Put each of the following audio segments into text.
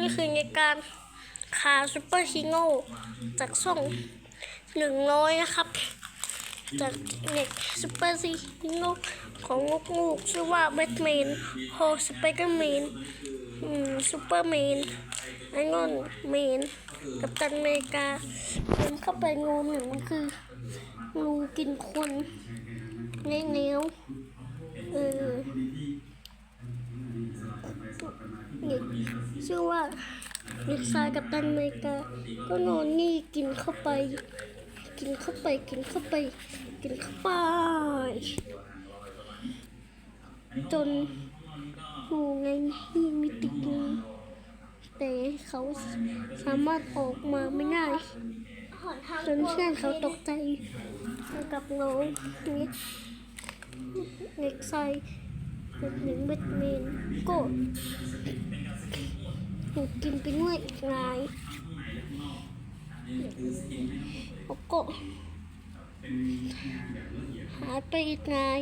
นี่คือในการคาซูเปอร์ฮีโร่จากช่องหนึ่งร้อยนะครับ จากเน็ตซูเปอร์ฮีโร่ของงกงูกชื่อว่าแบทแมนโฮสไปเดอร์แมนซูเปอร์แมนไอรอนแมนกับตันเมกาเดินเข้าไปงูหนึ่งมันคืองูกินคนในแนวเออ เด็กชื่อว่าเด็กชายกับตันเมกา ก็นอนนี่กินเข้าไป กินเข้าไปกินเข้าไป กินเข้าไป จนงูไงที่มิติงูแต่เขาสามารถออกมาไม่ได้จนเพื่อนเขาตกใจกับน้องนี่เด็กชายเด็กหนึ่งเบ็ดเมนก็ ถูกกินไปด้วยอีกรายแล้วก็หายไปอีกราย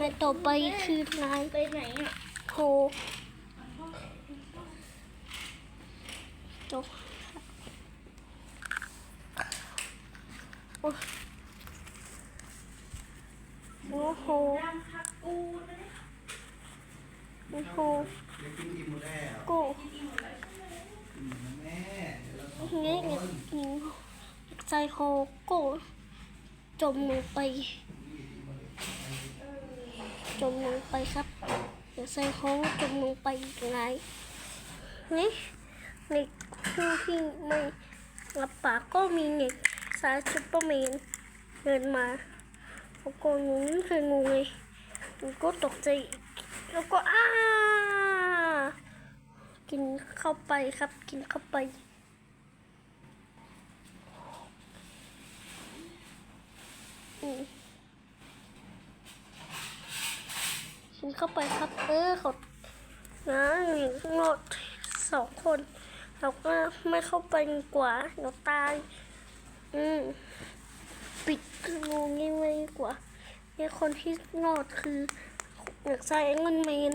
รายต่อไปคือนายไปไหนอะโฮจบโอ้ โอ้โหน้ำผักกูนะเนี่ยโอ้โหเดี๋ยวกินอิ่มหมดแล้วโก้อืมแม่เดี๋ยวเราสองคเงี้ยนเงี้ยยิงใจโฮโก้จมลงไป จมลงไปครับ เดี๋ยวใส่โฮจมลงไปอีกไงนี่เน็กผู้ที่ไม่รับปากก็มีเน็กสายซูเปอร์แมนเดินมา โอ้โหงูนี่คืองูไงมันก็ตกใจแล้วก็อ้ากินเข้าไปครับ กินเข้าไปกินเข้าไปครับ เออเขานะหนึ่งงดสองคนเราก็ไม่เข้าไปกว่าเราตาย อืม ปิดงูงี้ไว้กว่า เนี่คนที่รอดคือเด็กชายไอรอนแมน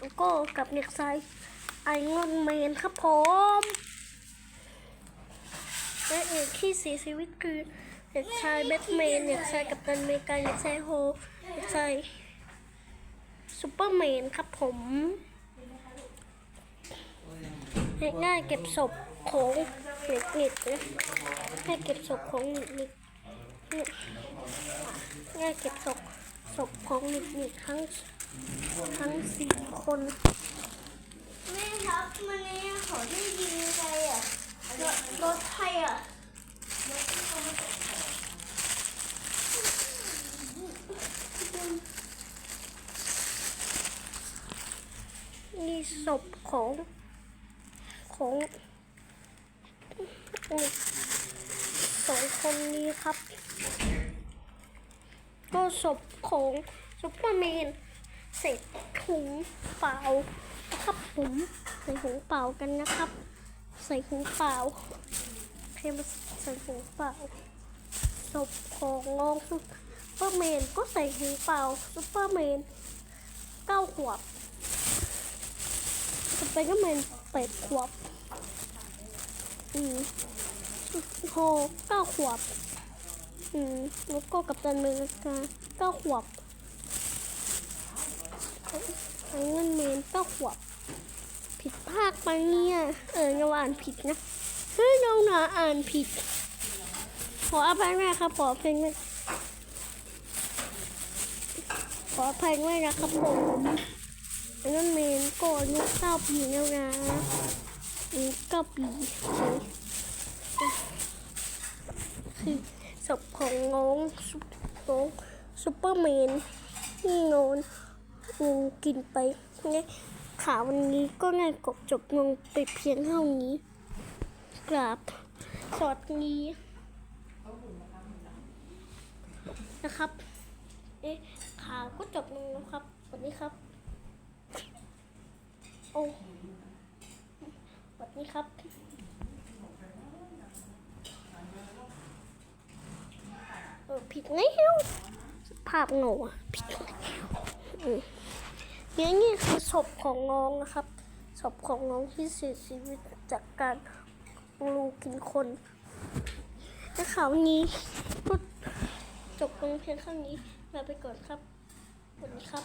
แล้วก็กับเด็กชายไอรอนแมนครับผมและเอกที่เสียชีวิตคือเด็กชายแบทแมนเด็กชายกัปตันเมกาเด็กชายโฮเด็กชายซูเปอร์แมนครับผมง่ายเก็บศพของเด็กเน็ตนะให้เก็บศพของเด็กเน็ต ง่ายเก็บศพศพของเด็กเน็ตทั้งทั้งสี่คนแม่ครับมันเนี่ยเขาได้ยิงใครอะรถรถใครอะนี่ศพของของนี่สองคนนี้ครับ ก็ศพของซุปเปอร์แมนเสร็จถุงเปล่านะครับผมใส่ถุงเปล่ากันนะครับ ใส่ถุงเปล่าเทมาใส่ถุงเปล่าศพของน้องซุปเปอร์แมนก็ใส่ถุงเปล่าซุปเปอร์แมนเก้าขวบสไปเดอร์แมนแปดขวบอืมโฮเก้าขวบ แล้วก็กัปตันเมริกาเก้าขวบไอ้เงินเมนเก้าขวบ ผิดภาคไปเนี่ย เออเราอ่านผิดนะ เฮ้ยน้องหนาอ่านผิด ขออภัยแม่ครับ ขออภัยแม่ขออภัยแม่นะครับผมไอ้นั่นเมนก็อายุเก้าปีแล้วนะอายุเก้าปีคือ ศพของน้องซุปน้องซุปเปอร์แมนที่นอนงูกินไปเนี่ยข่าววันนี้ก็ง่ายกบจบลงไปเพียงเท่านี้ กราบสวัสดีนะครับ เอ๊ะข่าวก็จบลงแล้วครับสวัสดีครับ โอ้สวัสดีครับ เออผิดแล้วภาพโง่อะผิดอืมนี่นี่คือศพของน้องนะครับศพของน้องที่เสียชีวิตจากการลูกินคนและข่าวนี้ก็จบลงเพียงเท่านี้ลาไปก่อนครับสวัสดีครับ